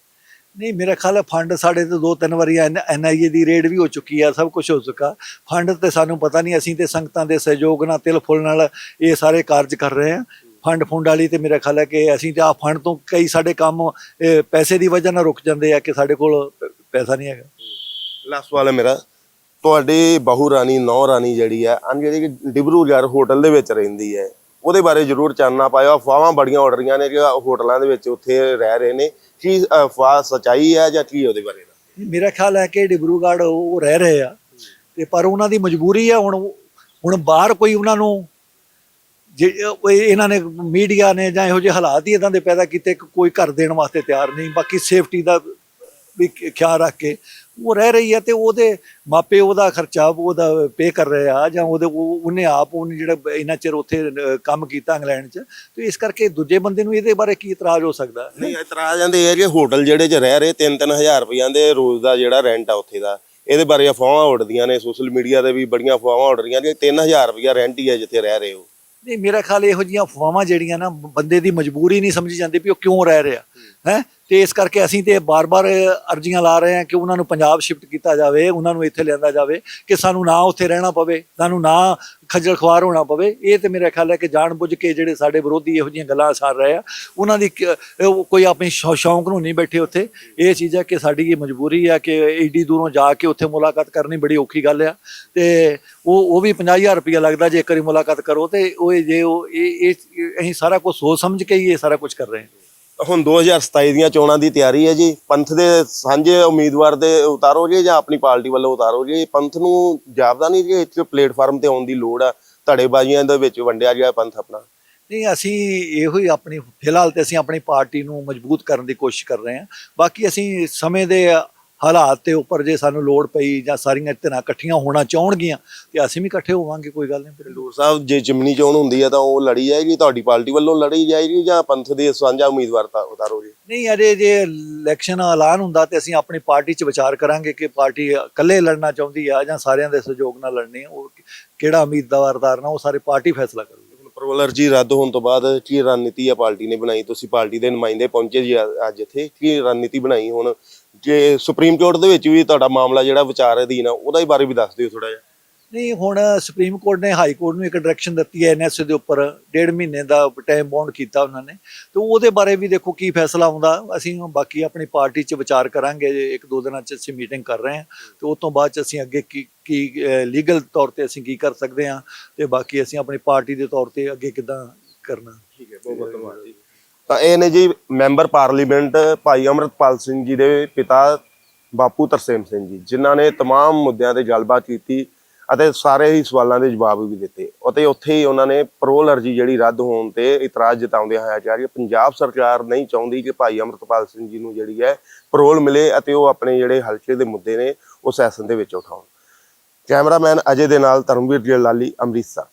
ਨਹੀਂ, ਮੇਰਾ ਖਿਆਲ ਹੈ ਫੰਡ ਸਾਡੇ ਤੋਂ ਦੋ ਤਿੰਨ ਵਾਰੀ ਐਨਆਈਏ ਦੀ ਰੇਡ ਵੀ ਹੋ ਚੁੱਕੀ ਆ, ਸਭ ਕੁਝ ਹੋ ਚੁੱਕਾ। ਫੰਡ ਤੇ ਸਾਨੂੰ ਪਤਾ ਨਹੀਂ, ਅਸੀਂ ਤੇ ਸੰਗਤਾਂ ਦੇ ਸਹਿਯੋਗ ਨਾਲ, ਤਿਲ ਫੁੱਲ ਨਾਲ ਇਹ ਸਾਰੇ ਕਾਰਜ ਕਰ ਰਹੇ ਹਾਂ। ਫੰਡ ਫੁੰਡ ਵਾਲੀ ਤੇ ਮੇਰਾ ਖਿਆਲ ਹੈ ਕਿ ਅਸੀਂ ਤੇ ਆ ਫੰਡ ਤੋਂ ਕਈ ਸਾਡੇ ਕੰਮ ਪੈਸੇ ਦੀ ਵਜ੍ਹਾ ਨਾਲ ਰੁਕ ਜਾਂਦੇ ਆ ਕਿ ਸਾਡੇ ਕੋਲ ਪੈਸਾ ਨਹੀਂ ਹੈਗਾ। ਲਾਸਟ ਵਾਲਾ ਮੇਰਾ। ਤੁਹਾਡੀ ਬਹੂ ਰਾਣੀ, ਨੌ ਰਾਣੀ ਜਿਹੜੀ ਆ ਅਨ ਜਿਹੜੀ ਕਿ ਡਿਬਰੂਗੜ੍ਹ ਹੋਟਲ ਦੇ ਵਿੱਚ ਰਹਿੰਦੀ ਹੈ, ਉਹਦੇ ਬਾਰੇ ਜਰੂਰ ਚਾਨਣਾ ਪਾਇਓ। ਅਫਵਾਹਾਂ ਬੜੀਆਂ ਉੱਡ ਰਹੀਆਂ ਨੇ ਕਿ ਹੋਟਲਾਂ ਦੇ ਵਿੱਚ ਉੱਥੇ ਰਹਿ ਰਹੇ ਨੇ। ਕੀ ਅਫਵਾਹ ਸਚਾਈ ਹੈ ਜਾਂ ਕੀ ਉਹਦੇ ਬਾਰੇ? ਮੇਰਾ ਖਿਆਲ ਹੈ ਕਿ ਡਿਬਰੂਗੜ੍ਹ ਉਹ ਰਹਿ ਰਹੇ ਆ ਤੇ ਪਰ ਉਹਨਾਂ ਦੀ ਮਜਬੂਰੀ ਆ, ਹੁਣ ਹੁਣ ਬਾਹਰ ਕੋਈ ਉਹਨਾਂ ਨੂੰ ਜੇ ਇਹਨਾਂ ਨੇ ਮੀਡੀਆ ਨੇ ਜਾਂ ਇਹੋ ਜਿਹੇ ਹਾਲਾਤ ਹੀ ਇਦਾਂ ਦੇ ਪੈਦਾ ਕੀਤੇ ਕਿ ਕੋਈ ਘਰ ਦੇਣ ਵਾਸਤੇ ਤਿਆਰ ਨਹੀਂ, ਬਾਕੀ ਸੇਫਟੀ ਦਾ ਵੀ ਖਿਆਲ ਰੱਖ ਕੇ ਉਹ ਰਹਿ ਰਹੀ ਹੈ ਤੇ ਉਹਦੇ ਮਾਪੇ ਉਹਦਾ ਖਰਚਾ ਉਹਦਾ ਪੇ ਕਰ ਰਹੇ ਆ ਜਾਂ ਉਹਦੇ ਉਹ- ਉਹਨੇ ਆਪ ਉਹਨੇ ਜਿਹੜਾ ਇੰਨਾ ਚਿਰ ਉੱਥੇ ਕੰਮ ਕੀਤਾ ਇੰਗਲੈਂਡ 'ਚ ਤੇ ਇਸ ਕਰਕੇ ਦੂਜੇ ਬੰਦੇ ਨੂੰ ਇਹਦੇ ਬਾਰੇ ਕੀ ਇਤਰਾਜ਼ ਹੋ ਸਕਦਾ? ਨਹੀਂ ਇਤਰਾਜ਼ ਆਂਦੇ ਇਹ ਕਿ ਹੋਟਲ ਜਿਹੜੇ 'ਚ ਰਹਿ ਰਹੇ 3-3000 ਰੁਪਈਆਂ ਦੇ ਰੋਜ਼ ਦਾ ਜਿਹੜਾ ਰੈਂਟ ਆ ਉੱਥੇ ਦਾ ਇਹਦੇ ਬਾਰੇ ਅਫਵਾਹਾਂ ਉੱਡਦੀਆਂ ਨੇ ਸੋਸ਼ਲ ਮੀਡੀਆ ਤੇ ਵੀ ਬੜੀਆਂ ਅਫਵਾਹਾਂ ਉੱਡ ਰਹੀਆਂ ਕਿ 3000 ਰੁਪਈਆ ਰੈਂਟ ਹੀ ਹੈ ਜਿੱਥੇ ਰਹਿ ਰਹੇ ਹੋ ਨਹੀਂ ਮੇਰਾ ਖਿਆਲ ਇਹੋ ਜਿਹੀਆਂ ਅਫਵਾਹਾਂ ਜਿਹੜੀਆਂ ਨਾ ਬੰਦੇ ਦੀ ਮਜਬੂਰੀ ਨਹੀਂ ਸਮਝੀ ਜਾਂਦੀ ਵੀ ਉਹ ਕਿਉਂ ਰਹਿ ਰਿਹਾ ਹੈ? ਤੇ ਇਸ ਕਰਕੇ ਅਸੀਂ ਤੇ ਬਾਰ-ਬਾਰ ਅਰਜ਼ੀਆਂ ਲਾ ਰਹੇ ਹਾਂ ਕਿ ਉਹਨਾਂ ਨੂੰ ਪੰਜਾਬ ਸ਼ਿਫਟ ਕੀਤਾ ਜਾਵੇ, ਉਹਨਾਂ ਨੂੰ ਇੱਥੇ ਲਿਆਂਦਾ ਜਾਵੇ, ਕਿ ਸਾਨੂੰ ਨਾ ਉੱਥੇ ਰਹਿਣਾ ਪਵੇ, ਸਾਨੂੰ ਨਾ ਖੱਜਲ ਖੁਆਰ ਹੋਣਾ ਪਵੇ। ਇਹ ਤੇ ਮੇਰਾ ਖਿਆਲ ਹੈ ਕਿ ਜਾਣ ਬੁੱਝ ਕੇ ਜਿਹੜੇ ਸਾਡੇ ਵਿਰੋਧੀ ਇਹੋ ਜਿਹੀਆਂ ਗੱਲਾਂ ਸਾਰ ਰਹੇ ਆ, ਉਹਨਾਂ ਦੀ ਕੋਈ ਆਪਣੀ ਸ਼ੌ- ਸ਼ੌਂਕ ਨੂੰ ਨਹੀਂ ਬੈਠੇ ਉੱਥੇ। ਇਹ ਚੀਜ਼ ਹੈ ਕਿ ਸਾਡੀ ਇਹ ਮਜਬੂਰੀ ਆ ਕਿ ਏਡੀ ਦੂਰੋਂ ਜਾ ਕੇ ਉੱਥੇ ਮੁਲਾਕਾਤ ਕਰਨੀ ਬੜੀ ਔਖੀ ਗੱਲ ਆ। ਤੇ ਉਹ ਉਹ ਵੀ 50000 ਰੁਪਇਆ ਲੱਗਦਾ ਜੇ ਇੱਕ ਵਾਰੀ ਮੁਲਾਕਾਤ ਕਰੋ ਤੇ ਉਹ ਜੇ ਉਹ, ਇਹ ਇਹ ਅਸੀਂ ਸਾਰਾ ਕੁਝ ਸੋਚ ਸਮਝ ਕੇ ਹੀ ਇਹ ਸਾਰਾ ਕੁਝ ਕਰ ਰਹੇ ਹਾਂ। ਹੁਣ 2027 ਦੀਆਂ ਚੋਣਾਂ ਦੀ ਤਿਆਰੀ ਹੈ ਜੀ। ਪੰਥ ਦੇ ਸਾਂਝੇ ਉਮੀਦਵਾਰ ਦੇ ਉਤਾਰੋ ਜੀ ਜਾਂ ਆਪਣੀ ਪਾਰਟੀ ਵੱਲੋਂ ਉਤਾਰੋ ਜੀ। ਪੰਥ ਨੂੰ ਜਾਪਦਾ ਨਹੀਂ ਕਿ ਇੱਥੇ ਪਲੇਟਫਾਰਮ ਤੇ ਆਉਣ ਦੀ ਲੋੜ ਆ। ਧੜੇਬਾਜ਼ੀਆਂ ਦੇ ਵਿੱਚ ਵੰਡਿਆ ਗਿਆ ਪੰਥ ਆਪਣਾ। ਨਹੀਂ, ਅਸੀਂ ਇਹੋ ਹੀ ਆਪਣੀ, ਫਿਲਹਾਲ ਤੇ ਅਸੀਂ ਆਪਣੀ ਪਾਰਟੀ ਨੂੰ ਮਜ਼ਬੂਤ ਕਰਨ ਦੀ ਕੋਸ਼ਿਸ਼ ਕਰ ਰਹੇ ਹਾਂ। ਬਾਕੀ ਅਸੀਂ ਸਮੇਂ ਦੇ ਹਾਲਾਤ ਦੇ ਉੱਪਰ ਜੇ ਸਾਨੂੰ ਲੋੜ ਪਈ ਜਾਂ ਸਾਰੀਆਂ ਧਿਰਾਂ ਇਕੱਠੀਆਂ ਹੋਣਾ ਚਾਹਣਗੀਆਂ ਤੇ ਅਸੀਂ ਵੀ ਇਕੱਠੇ ਹੋਵਾਂਗੇ ਕੋਈ ਗੱਲ ਨਹੀਂ। ਫਿਰ ਲੋਰ ਸਾਹਿਬ ਜੇ ਜਿਮਨੀ ਚੋਣ ਹੁੰਦੀ ਹੈ ਤਾਂ ਉਹ ਲੜੀ ਜਾਏਗੀ ਤੁਹਾਡੀ ਪਾਰਟੀ ਵੱਲੋਂ ਲੜੀ ਜਾਏਗੀ ਜਾਂ ਪੰਥ ਦੇ ਸਾਂਝਾ ਉਮੀਦਵਾਰ ਤਾਂ ਉਤਾਰੋ ਜੀ ਨਹੀਂ ਅਜੇ ਜੇ ਇਲੈਕਸ਼ਨ ਐਲਾਨ ਹੁੰਦਾ ਤੇ ਅਸੀਂ ਆਪਣੀ ਪਾਰਟੀ 'ਚ ਵਿਚਾਰ ਕਰਾਂਗੇ ਕਿ ਪਾਰਟੀ ਇਕੱਲੇ ਲੜਨਾ ਚਾਹੁੰਦੀ ਆ ਜਾਂ ਸਾਰਿਆਂ ਦੇ ਸਹਿਯੋਗ ਨਾਲ ਲੜਨੀ ਆ ਉਹ ਕਿਹੜਾ ਉਮੀਦਵਾਰ ਤਾਰਨਾ ਉਹ ਸਾਰੇ ਪਾਰਟੀ ਫੈਸਲਾ ਕਰੂਗੀ। ਪ੍ਰੋਵਲਰ ਜੀ ਰੱਦ ਹੋਣ ਤੋਂ ਬਾਅਦ ਕੀ ਰਣਨੀਤੀ ਆ ਪਾਰਟੀ ਨੇ ਬਣਾਈ? ਤੁਸੀਂ ਪਾਰਟੀ ਦੇ ਨੁਮਾਇੰਦੇ ਪਹੁੰਚੇ ਜੀ ਅੱਜ ਇੱਥੇ ਕੀ ਰਣਨੀਤੀ ਬਣਾਈ ਹੁਣ? ਜੇ ਸੁਪਰੀਮ ਕੋਰਟ ਦੇ ਵਿੱਚ ਵੀ ਤੁਹਾਡਾ ਮਾਮਲਾ ਜਿਹੜਾ ਵਿਚਾਰ ਅਧੀਨ ਆ ਉਹਦਾ ਹੀ ਬਾਰੇ ਵੀ ਦੱਸ ਦਿਓ ਥੋੜਾ ਜਿਹਾ। ਨਹੀਂ ਹੁਣ ਸੁਪਰੀਮ ਕੋਰਟ ਨੇ ਹਾਈ ਕੋਰਟ ਨੂੰ ਇੱਕ ਡਾਇਰੈਕਸ਼ਨ ਦਿੱਤੀ ਹੈ ਐਨਐਸਏ ਦੇ ਉੱਪਰ ਡੇਢ ਮਹੀਨੇ ਦਾ ਟਾਈਮ ਬਾਉਂਡ ਕੀਤਾ ਉਹਨਾਂ ਨੇ। ਤੇ ਉਹਦੇ ਬਾਰੇ ਵੀ ਦੇਖੋ ਕੀ ਫੈਸਲਾ ਆਉਂਦਾ। ਅਸੀਂ ਬਾਕੀ ਆਪਣੀ ਪਾਰਟੀ 'ਚ ਵਿਚਾਰ ਕਰਾਂਗੇ ਜੇ ਇੱਕ ਦੋ ਦਿਨਾਂ 'ਚ ਅਸੀਂ ਮੀਟਿੰਗ ਕਰ ਰਹੇ ਹਾਂ। ਤੇ ਉਸ ਤੋਂ ਬਾਅਦ 'ਚ ਅਸੀਂ ਅੱਗੇ ਕੀ ਕੀ ਲੀਗਲ ਤੌਰ ਤੇ ਅਸੀਂ ਕੀ ਕਰ ਸਕਦੇ ਹਾਂ। ਤੇ ਬਾਕੀ ਅਸੀਂ ਆਪਣੀ ਪਾਰਟੀ ਦੇ ਤੌਰ ਤੇ ਅੱਗੇ ਕਿਦਾਂ ਕਰਨਾ। ਠੀਕ ਹੈ ਬਹੁਤ ਬਹੁਤ ਧੰਨਵਾਦ ਜੀ। ਤਾਂ ਇਹ ਨੇ ਜੀ ਮੈਂਬਰ ਪਾਰਲੀਮੈਂਟ ਭਾਈ ਅਮਰਤਪਾਲ ਸਿੰਘ ਜੀ ਦੇ ਪਿਤਾ ਬਾਪੂ ਤਰਸੇਮ ਸਿੰਘ ਜੀ ਜਿਨ੍ਹਾਂ ਨੇ तमाम ਮੁੱਦਿਆਂ ਤੇ ਗੱਲਬਾਤ ਕੀਤੀ ਅਤੇ ਸਾਰੇ ਹੀ ਸਵਾਲਾਂ ਦੇ ਜਵਾਬ ਵੀ ਦਿੱਤੇ ਅਤੇ ਉੱਥੇ ਹੀ ਉਹਨਾਂ ਨੇ ਪਰੋਲ ਅਰਜੀ ਜਿਹੜੀ ਰੱਦ ਹੋਣ ਤੇ ਇਤਰਾਜ਼ ਜਤਾਉਂਦੇ ਹੋਇਆ ਕਿਹਾ ਕਿ ਪੰਜਾਬ ਸਰਕਾਰ ਨਹੀਂ ਚਾਹੁੰਦੀ ਕਿ ਭਾਈ ਅਮਰਤਪਾਲ ਸਿੰਘ ਜੀ ਨੂੰ ਜਿਹੜੀ ਹੈ ਪਰੋਲ ਮਿਲੇ ਅਤੇ ਉਹ ਆਪਣੇ ਜਿਹੜੇ ਹਲਕੇ ਦੇ ਮੁੱਦੇ ਨੇ ਉਹ ਸੈਸ਼ਨ ਦੇ ਵਿੱਚ ਉਠਾਉਣ ਕੈਮਰਾਮੈਨ ਅਜੇ ਦੇ ਨਾਲ ਧਰਮਵੀਰ ਜਲਾਲੀ ਅੰਮ੍ਰਿਤਸਰ